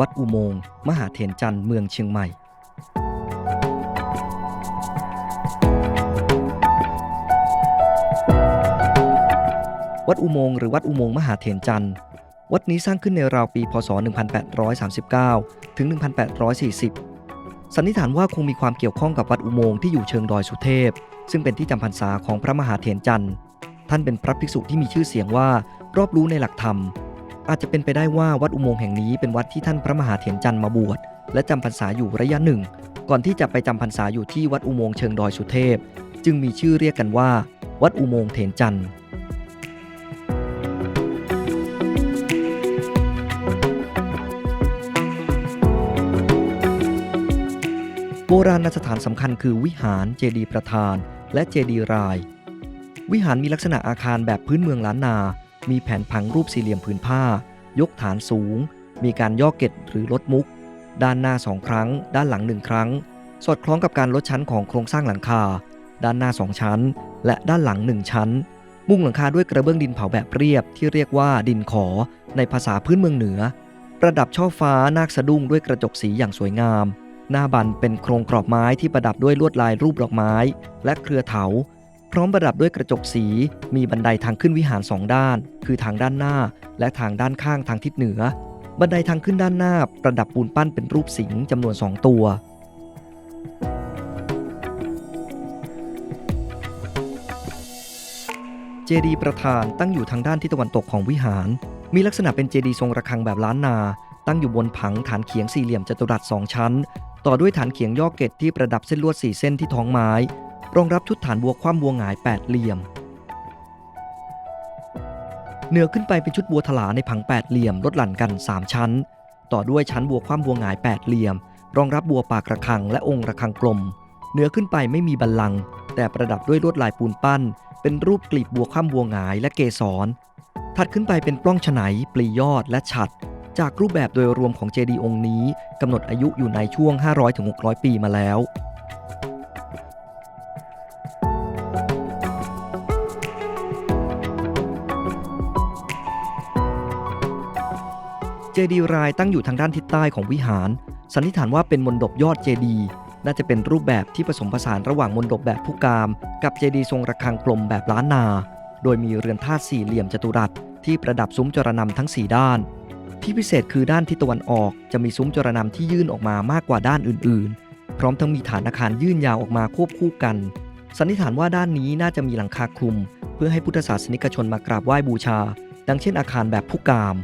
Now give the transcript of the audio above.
วัดอุโมงค์ มหาเถรจันทร์เมืองเชียงใหม่ วัดอุโมงค์หรือวัดอุโมงค์มหาเถรจันทร์ วัดนี้สร้างขึ้นในราวปี พศ 1839 ถึง 1840 สันนิษฐานว่าคงมีความเกี่ยวข้องกับวัดอุโมงค์ที่อยู่เชิงดอยสุเทพ ซึ่งเป็นที่จำพรรษาของพระมหาเถรจันทร์ ท่านเป็นพระภิกษุที่มีชื่อเสียงว่ารอบรู้ในหลักธรรม อาจจะเป็นไปได้ว่าวัดอุโมงค์แห่งนี้เป็นวัดที่ท่านพระมหาเถรจันทร์มาบวชและจำพรรษาอยู่ระยะหนึ่ง ก่อนที่จะไปจำพรรษาอยู่ที่วัดอุโมงค์เชิงดอยสุเทพ จึงมีชื่อเรียกกันว่า วัดอุโมงค์เถรจันทร์โบราณสถานสำคัญคือวิหารเจดีย์ประธาน และเจดีย์ราย วิหารมีลักษณะอาคารแบบพื้นเมืองล้านนา มีแผนผังรูปสี่เหลี่ยมผืนผ้า ยกฐานสูง มีการย่อเกตหรือลดมุก ด้านหน้าสองครั้ง ด้านหลังหนึ่งครั้ง สอดคล้องกับการลดชั้นของโครงสร้างหลังคา ด้านหน้าสองชั้น และด้านหลังหนึ่งชั้น มุงหลังคาด้วยกระเบื้องดินเผาแบบเรียบที่เรียกว่าดินขอในภาษาพื้นเมืองเหนือ ประดับช่อฟ้านาคสะดุ้งด้วยกระจกสีอย่างสวยงาม หน้าบันเป็นโครงกรอบไม้ที่ประดับด้วยลวดลายรูปดอกไม้ และเครือเถา พร้อมประดับด้วยกระจกสี มีบันไดทางขึ้นวิหารสองด้าน คือทางด้านหน้า และทางด้านข้างทางทิศเหนือ บันไดทางขึ้นด้านหน้า ประดับปูนปั้นเป็นรูปสิงห์จำนวนสองตัว เจดีย์ประธานตั้งอยู่ทางด้านทิศตะวันตกของวิหาร มีลักษณะเป็นเจดีย์ทรงระฆังแบบล้านนา ตั้งอยู่บนผังฐานเขียงสี่เหลี่ยมจัตุรัสสองชั้น ต่อด้วยฐานเขียงย่อเกตที่ประดับเส้นลวดสี่เส้นที่ท้องไม้ รองรับชุดฐานบัวคว่ำบัวหงายแปดเหลี่ยม เหนือขึ้นไปเป็นชุดบัวถลาในผังแปดเหลี่ยมลดหลั่นกัน 3 ชั้น ต่อด้วยชั้นบัวคว่ำบัวหงายแปดเหลี่ยม รองรับบัวปากระฆังและองค์ระฆังกลม เหนือขึ้นไปไม่มีบัลลัง แต่ประดับด้วยลวดลายปูนปั้น เป็นรูปกลีบบัวคว่ำบัวหงายและเกสร ถัดขึ้นไปเป็นปล้องฉไนปลียอดและฉัดจากรูปแบบโดยรวมของเจดีย์องค์นี้กำหนดอายุอยู่ในช่วง 500-600 ปีมาแล้ว เจดีย์รายตั้งอยู่ทางด้านทิศใต้ของวิหาร สันนิษฐานว่าเป็นมณฑปยอดเจดีย์น่าจะเป็นรูปแบบที่ผสมผสานระหว่างมณฑปแบบผู้กาม กับเจดีย์ทรงระฆังกลมแบบล้านนา โดยมีเรือนธาตุสี่เหลี่ยมจัตุรัสที่ประดับซุ้มจรนำทั้ง 4 ด้าน ที่พิเศษคือด้านทิศตะวันออก จะมีซุ้มจรนำที่ยื่นออกมามากกว่าด้านอื่น ๆ พร้อมทั้งมีฐานอาคารยื่นยาวออกมาควบคู่กัน สันนิษฐานว่าด้านนี้น่าจะมีหลังคาคลุม เพื่อให้พุทธศาสนิกชนมากราบไหว้บูชา ดังเช่นอาคารแบบผู้กาม